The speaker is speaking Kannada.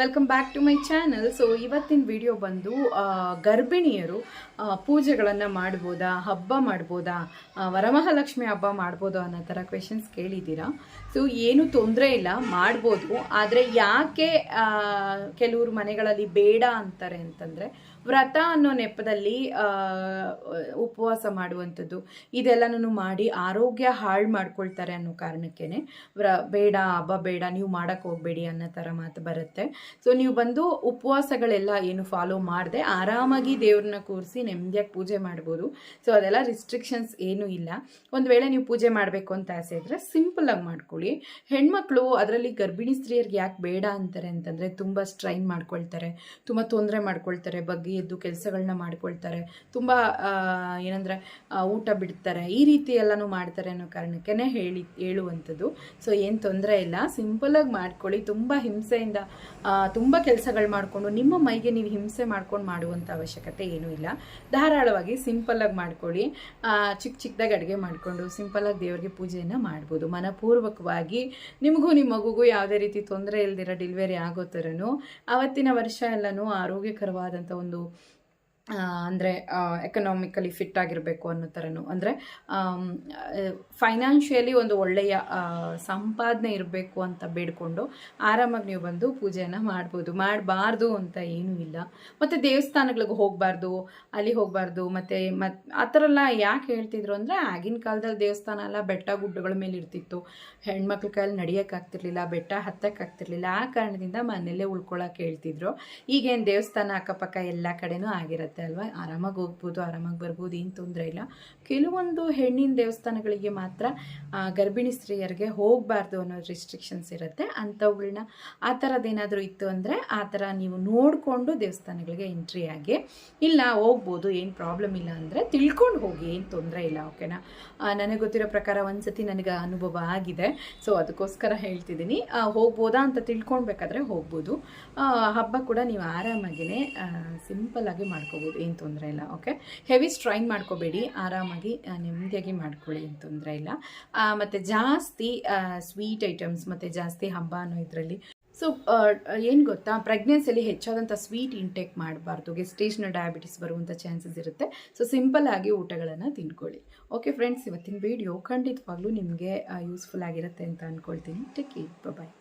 Welcome back to my channel so ಇವತ್ತಿನ ವಿಡಿಯೋ ಬಂದು ಗರ್ಭಿಣಿಯರು ಪೂಜೆಗಳನ್ನು ಮಾಡ್ಬೋದಾ, ಹಬ್ಬ ಮಾಡ್ಬೋದಾ ವರಮಹಾಲಕ್ಷ್ಮಿ ಹಬ್ಬ ಮಾಡ್ಬೋದಾ ಅನ್ನೋ ಥರ ಕ್ವೆಶನ್ಸ್ ಕೇಳಿದ್ದೀರಾ? ಸೊ ಏನು ತೊಂದರೆ ಇಲ್ಲ, ಮಾಡ್ಬೋದು. ಆದರೆ ಯಾಕೆ ಕೆಲವ್ರು ಮನೆಗಳಲ್ಲಿ ಬೇಡ ಅಂತಾರೆ ಅಂತಂದರೆ ವ್ರತ ಅನ್ನೋ ನೆಪದಲ್ಲಿ ಉಪವಾಸ ಮಾಡುವಂಥದ್ದು. ಇದೆಲ್ಲನೂ ಮಾಡಿ ಆರೋಗ್ಯ ಹಾಳು ಮಾಡ್ಕೊಳ್ತಾರೆ ಅನ್ನೋ ಕಾರಣಕ್ಕೆ ವ್ರ, ಬೇಡ, ಹಬ್ಬ ಬೇಡ, ನೀವು ಮಾಡೋಕ್ಕೆ ಹೋಗಬೇಡಿ ಅನ್ನೋ ಥರ ಮಾತು ಬರುತ್ತೆ. ಸೊ ನೀವು ಬಂದು ಉಪವಾಸಗಳೆಲ್ಲ ಏನು ಫಾಲೋ ಮಾಡಿದೆ ಆರಾಮಾಗಿ ದೇವ್ರನ್ನ ಕೂರಿಸಿ ನೆಮ್ಮದಿಯಾಗಿ ಪೂಜೆ ಮಾಡ್ಬೋದು. ಸೊ ಅದೆಲ್ಲ ರಿಸ್ಟ್ರಿಕ್ಷನ್ಸ್ ಏನೂ ಇಲ್ಲ. ಒಂದು ವೇಳೆ ನೀವು ಪೂಜೆ ಮಾಡಬೇಕು ಅಂತ ಆಸೆ ಇದ್ದರೆ ಸಿಂಪಲಾಗಿ ಮಾಡ್ಕೊಳ್ಳಿ. ಹೆಣ್ಮಕ್ಳು ಅದರಲ್ಲಿ ಗರ್ಭಿಣಿ ಸ್ತ್ರೀಯರಿಗೆ ಯಾಕೆ ಬೇಡ ಅಂತಾರೆ ಅಂತಂದರೆ ತುಂಬ ಸ್ಟ್ರೈನ್ ಮಾಡ್ಕೊಳ್ತಾರೆ, ತುಂಬ ತೊಂದರೆ ಮಾಡ್ಕೊಳ್ತಾರೆ, ಬಗ್ಗೆ ಎದ್ದು ಕೆಲಸಗಳನ್ನ ಮಾಡ್ಕೊಳ್ತಾರೆ. ತುಂಬ ಏನಂದರೆ ಊಟ ಬಿಡ್ತಾರೆ. ಈ ರೀತಿ ಎಲ್ಲನೂ ಮಾಡ್ತಾರೆ ಅನ್ನೋ ಕಾರಣಕ್ಕೇ ಹೇಳಿ, ಹೇಳುವಂಥದ್ದು. ಸೊ ಏನು ತೊಂದರೆ ಇಲ್ಲ. ಸಿಂಪಲಾಗಿ ಮಾಡ್ಕೊಳ್ಳಿ. ತುಂಬ ಹಿಂಸೆಯಿಂದ ತುಂಬ ಕೆಲಸಗಳು ಮಾಡಿಕೊಂಡು, ನಿಮ್ಮ ಮೈಗೆ ನೀವು ಹಿಂಸೆ ಮಾಡ್ಕೊಂಡು ಮಾಡುವಂಥ ಅವಶ್ಯಕತೆ ಏನೂ ಇಲ್ಲ. ಧಾರಾಳವಾಗಿ ಸಿಂಪಲ್ಲಾಗಿ ಮಾಡ್ಕೊಳ್ಳಿ. ಚಿಕ್ಕ ಚಿಕ್ಕದಾಗಿ ಅಡುಗೆ ಮಾಡಿಕೊಂಡು ಸಿಂಪಲ್ಲಾಗಿ ದೇವರಿಗೆ ಪೂಜೆಯನ್ನು ಮಾಡ್ಬೋದು. ಮನಪೂರ್ವಕವಾಗಿ ನಿಮಗೂ ನಿಮ್ಮ ಮಗುಗೂ ಯಾವುದೇ ರೀತಿ ತೊಂದರೆ ಇಲ್ದಿರೋ ಡೆಲಿವರಿ ಆಗೋ ಥರನೂ ಆವತ್ತಿನ ವರ್ಷ ಎಲ್ಲನೂ ಆರೋಗ್ಯಕರವಾದಂಥ ಒಂದು ಮಾಡಿಕೊಂಡು ಅಂದರೆ ಎಕನಾಮಿಕಲಿ ಫಿಟ್ ಆಗಿರಬೇಕು ಅನ್ನೋ ಥರನೂ ಅಂದರೆ ಫೈನಾನ್ಷಿಯಲಿ ಒಂದು ಒಳ್ಳೆಯ ಸಂಪಾದನೆ ಇರಬೇಕು ಅಂತ ಬೇಡಿಕೊಂಡು ಆರಾಮಾಗಿ ನೀವು ಬಂದು ಪೂಜೆಯನ್ನು ಮಾಡ್ಬೋದು. ಮಾಡಬಾರ್ದು ಅಂತ ಏನೂ ಇಲ್ಲ. ಮತ್ತು ದೇವಸ್ಥಾನಗಳಿಗೆ ಹೋಗಬಾರ್ದು, ಅಲ್ಲಿ ಹೋಗಬಾರ್ದು, ಮತ್ತು ಮತ್, ಆ ಥರ ಎಲ್ಲ ಯಾಕೆ ಹೇಳ್ತಿದ್ರು ಅಂದರೆ, ಆಗಿನ ಕಾಲದಲ್ಲಿ ದೇವಸ್ಥಾನ ಎಲ್ಲ ಬೆಟ್ಟ ಗುಡ್ಡಗಳ ಮೇಲೆ ಇರ್ತಿತ್ತು. ಹೆಣ್ಮಕ್ಳ ಕೈಯಲ್ಲಿ ನಡೆಯೋಕ್ಕಾಗ್ತಿರ್ಲಿಲ್ಲ ಬೆಟ್ಟ ಹತ್ತಕ್ಕಾಗ್ತಿರ್ಲಿಲ್ಲ ಆ ಕಾರಣದಿಂದ ಮನೆಯಲ್ಲೇ ಉಳ್ಕೊಳ್ಳೋಕೆ ಹೇಳ್ತಿದ್ರು. ಈಗೇನು ದೇವಸ್ಥಾನ ಅಕ್ಕಪಕ್ಕ ಎಲ್ಲ ಕಡೆಯೂ ಆಗಿರುತ್ತೆ. ಅಲ್ವಾ? ಆರಾಮಾಗಿ ಹೋಗ್ಬೋದು, ಆರಾಮಾಗಿ ಬರ್ಬೋದು, ಏನು ತೊಂದರೆ ಇಲ್ಲ. ಕೆಲವೊಂದು ಹೆಣ್ಣಿನ ದೇವಸ್ಥಾನಗಳಿಗೆ ಮಾತ್ರ ಗರ್ಭಿಣಿ ಸ್ತ್ರೀಯರಿಗೆ ಹೋಗಬಾರ್ದು ಅನ್ನೋ ರಿಸ್ಟ್ರಿಕ್ಷನ್ಸ್ ಇರುತ್ತೆ. ಅಂಥವುಗಳನ್ನ ಆ ಥರದ್ದೇನಾದರೂ ಇತ್ತು ಅಂದರೆ ಆ ಥರ ನೀವು ನೋಡಿಕೊಂಡು ದೇವಸ್ಥಾನಗಳಿಗೆ ಎಂಟ್ರಿ ಆಗಿ, ಇಲ್ಲ ಹೋಗ್ಬೋದು, ಏನು ಪ್ರಾಬ್ಲಮ್ ಇಲ್ಲ ಅಂದರೆ ತಿಳ್ಕೊಂಡು ಹೋಗಿ, ಏನು ತೊಂದರೆ ಇಲ್ಲ ಓಕೆನಾ ನನಗೆ ಗೊತ್ತಿರೋ ಪ್ರಕಾರ ಒಂದು ಸತಿ ನನಗೆ ಅನುಭವ ಆಗಿದೆ. ಸೊ ಅದಕ್ಕೋಸ್ಕರ ಹೇಳ್ತಿದ್ದೀನಿ. ಹೋಗ್ಬೋದಾ ಅಂತ ತಿಳ್ಕೊಳ್ಬೇಕಾದ್ರೆ ಹೋಗ್ಬೋದು. ಹಬ್ಬ ಕೂಡ ನೀವು ಆರಾಮಾಗಿನೇ ಸಿಂಪಲ್ಲಾಗಿ ಮಾಡ್ಕೋಬೋದು. ಏನು ತೊಂದರೆ ಇಲ್ಲ ಓಕೆ ಹೆವಿ ಸ್ಟ್ರೈನ್ ಮಾಡ್ಕೋಬೇಡಿ, ಆರಾಮಾಗಿ ನೆಮ್ಮದಿಯಾಗಿ ಮಾಡ್ಕೊಳ್ಳಿ, ಏನು ತೊಂದರೆ ಇಲ್ಲ. ಮತ್ತು ಜಾಸ್ತಿ ಸ್ವೀಟ್ ಐಟಮ್ಸ್ ಮತ್ತು ಜಾಸ್ತಿ ಹಬ್ಬ ಅನ್ನೋ ಇದರಲ್ಲಿ. ಸೊ ಏನು ಗೊತ್ತಾ? ಪ್ರೆಗ್ನೆನ್ಸಿಯಲ್ಲಿ ಹೆಚ್ಚಾದಂಥ ಸ್ವೀಟ್ ಇಂಟೇಕ್ ಮಾಡಬಾರ್ದು ಗೆಸ್ಟೇಷನ್ ಡಯಾಬಿಟಿಸ್ ಬರುವಂಥ ಚಾನ್ಸಸ್ ಇರುತ್ತೆ. ಸೊ ಸಿಂಪಲ್ ಆಗಿ ಊಟಗಳನ್ನು ತಿನ್ಕೊಳ್ಳಿ ಓಕೆ ಫ್ರೆಂಡ್ಸ್ ಇವತ್ತಿನ ವಿಡಿಯೋ ಖಂಡಿತವಾಗ್ಲೂ ನಿಮಗೆ ಯೂಸ್ಫುಲ್ ಆಗಿರುತ್ತೆ ಅಂತ ಅಂದ್ಕೊಳ್ತೀನಿ ಟೇಕ್ ಬಾಯ್